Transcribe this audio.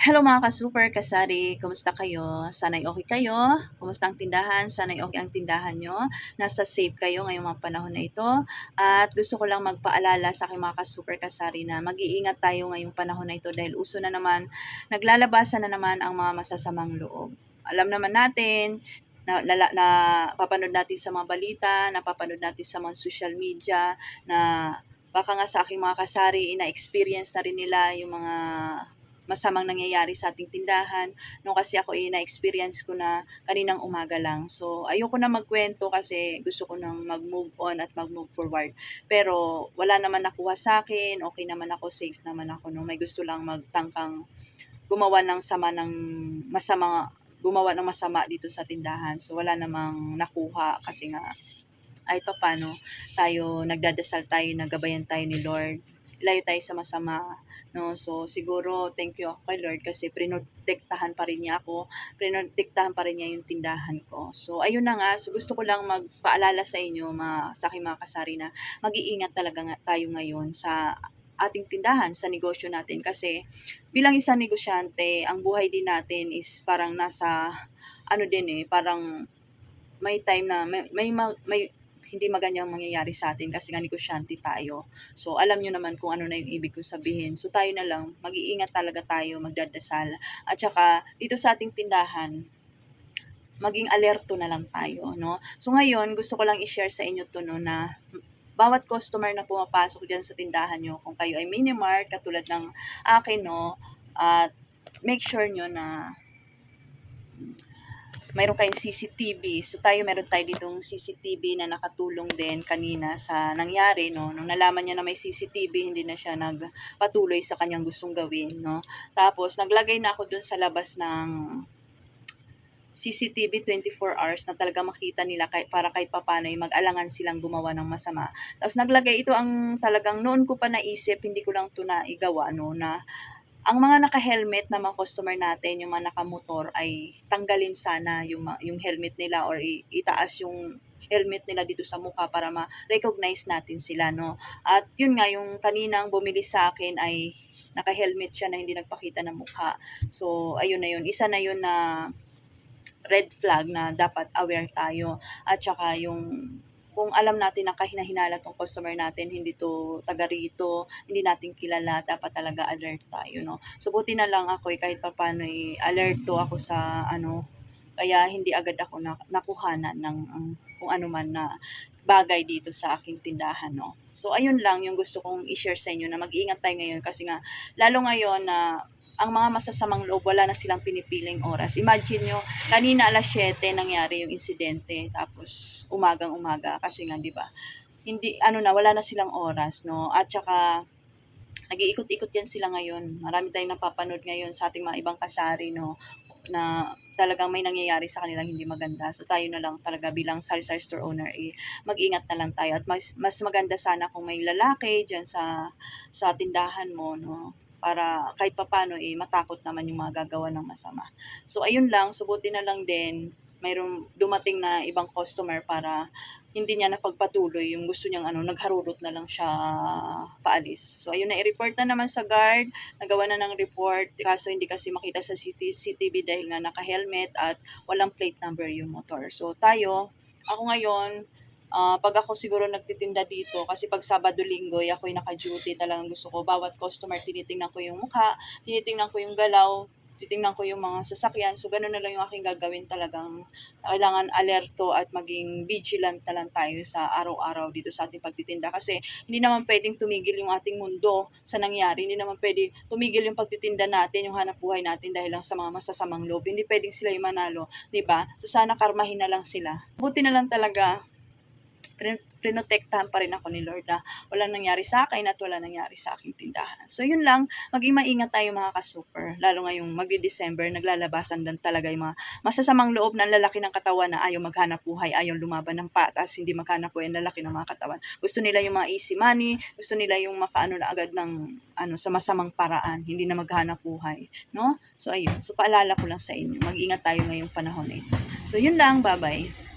Hello mga ka-super kasari, kumusta kayo? Sana'y okay kayo? Kumusta ang tindahan? Sana'y okay ang tindahan nyo? Nasa safe kayo ngayong mga panahon na ito? At gusto ko lang magpaalala sa aking mga ka-super kasari na mag-iingat tayo ngayong panahon na ito dahil uso na naman, naglalabasan na naman ang mga masasamang loob. Alam naman natin, na, na, na papanood natin sa mga balita, napapanood natin sa mga social media, na baka nga sa aking mga kasari, ina-experience na rin nila yung mga masamang nangyayari sa ating tindahan. No kasi ako eh, na-experience ko na kaninang umaga lang. So, ayoko na magkwento kasi gusto ko nang mag-move on at mag-move forward. Pero wala naman nakuha sa akin, okay naman ako, safe naman ako. No? May gusto lang magtangkang gumawa ng sama ng masama gumawa ng masama dito sa tindahan. So wala namang nakuha kasi nga ay papano tayo nagdadasal tayo, nagabayan tayo ni Lord layo tayo sa masama. No? So, siguro, thank you ako kay Lord kasi prinotektahan pa rin niya ako. Prinotektahan pa rin niya yung tindahan ko. So, ayun na nga. So, gusto ko lang magpaalala sa inyo, mga, sa aking mga kasari na mag-iingat talaga nga tayo ngayon sa ating tindahan sa negosyo natin kasi bilang isang negosyante, ang buhay din natin is parang nasa ano din eh, parang may time na may may, may hindi maganyang mangyayari sa atin kasi nga negosyante tayo. So, alam nyo naman kung ano na yung ibig kong sabihin. So, tayo na lang, mag-iingat talaga tayo, magdadasal. At saka, dito sa ating tindahan, maging alerto na lang tayo, no? So, ngayon, gusto ko lang i-share sa inyo to, no, na bawat customer na pumapasok dyan sa tindahan nyo, kung kayo ay mini-mart, katulad ng akin, no, at make sure nyo na mayroon kayong CCTV. So tayo meron tayo ditong CCTV na nakatulong din kanina sa nangyari no. Nung nalaman niya na may CCTV, hindi na siya nagpatuloy sa kanyang gustong gawin no. Tapos naglagay na ako dun sa labas ng CCTV 24 hours na talaga makita nila kahit, para kahit papano ay mag-alangan silang gumawa ng masama. Tapos naglagay ito ang talagang noon ko pa naisip, hindi ko lang ito naigawa no, na ang mga naka-helmet na mga customer natin, yung mga naka-motor ay tanggalin sana yung, yung helmet nila or itaas yung helmet nila dito sa mukha para ma-recognize natin sila, no? At yun nga, yung kaninang bumili sa akin ay naka-helmet siya na hindi nagpakita ng mukha. So, ayun na yun. Isa na yun na red flag na dapat aware tayo. At saka yung kung alam natin na kahinahinala tong customer natin, hindi to taga rito, hindi natin kilala, dapat talaga alert tayo, no? So, buti na lang ako, eh, kahit papano, eh, alerto ako sa, ano, kaya hindi agad ako na, nakuhanan ng um, kung ano man na bagay dito sa aking tindahan, no? So, ayun lang yung gusto kong i-share sa inyo na mag-iingat tayo ngayon kasi nga, lalo ngayon na ang mga masasamang loob, wala na silang pinipiling oras. Imagine nyo, kanina alas 7 nangyari yung insidente, tapos umagang umaga, kasi nga, di ba, hindi, ano na, wala na silang oras, no? At saka, nag-iikot-ikot yan sila ngayon. Marami tayong napapanood ngayon sa ating mga ibang kasari, no? na talagang may nangyayari sa kanilang hindi maganda. So tayo na lang talaga bilang sari-sari store owner, eh, mag-ingat na lang tayo. At mas, mas maganda sana kung may lalaki dyan sa, sa tindahan mo, no? Para kahit papano eh matakot naman yung mga gagawa ng masama. So ayun lang, subuti na lang din mayroong dumating na ibang customer para hindi niya napagpatuloy yung gusto niyang ano, nagharurot na lang siya paalis. So, ayun na, i-report na naman sa guard, nagawa na ng report, kaso hindi kasi makita sa CCTV dahil nga naka-helmet at walang plate number yung motor. So, tayo, ako ngayon, uh, pag ako siguro nagtitinda dito, kasi pag Sabado Linggo, ako yung naka-duty talagang gusto ko. Bawat customer, tinitingnan ko yung mukha, tinitingnan ko yung galaw, titingnan ko yung mga sasakyan. So, ganun na lang yung aking gagawin talagang kailangan alerto at maging vigilant na lang tayo sa araw-araw dito sa ating pagtitinda. Kasi hindi naman pwedeng tumigil yung ating mundo sa nangyari. Hindi naman pwedeng tumigil yung pagtitinda natin, yung hanap buhay natin dahil lang sa mga masasamang loob. Hindi pwedeng sila yung manalo. ba diba? So, sana karmahin na lang sila. Buti na lang talaga prinotektahan pa rin ako ni Lord na wala nangyari sa akin at wala nangyari sa aking tindahan. So yun lang, maging maingat tayo mga ka-super. Lalo ngayong magdi-December, naglalabasan din talaga yung mga masasamang loob ng lalaki ng katawan na ayaw maghanap buhay, ayaw lumaban ng patas, hindi maghanap buhay ang lalaki ng mga katawan. Gusto nila yung mga easy money, gusto nila yung makaano na agad ng ano sa masamang paraan, hindi na maghanap buhay, no? So ayun, so paalala ko lang sa inyo, mag-ingat tayo ngayong panahon na ito. So yun lang, bye-bye.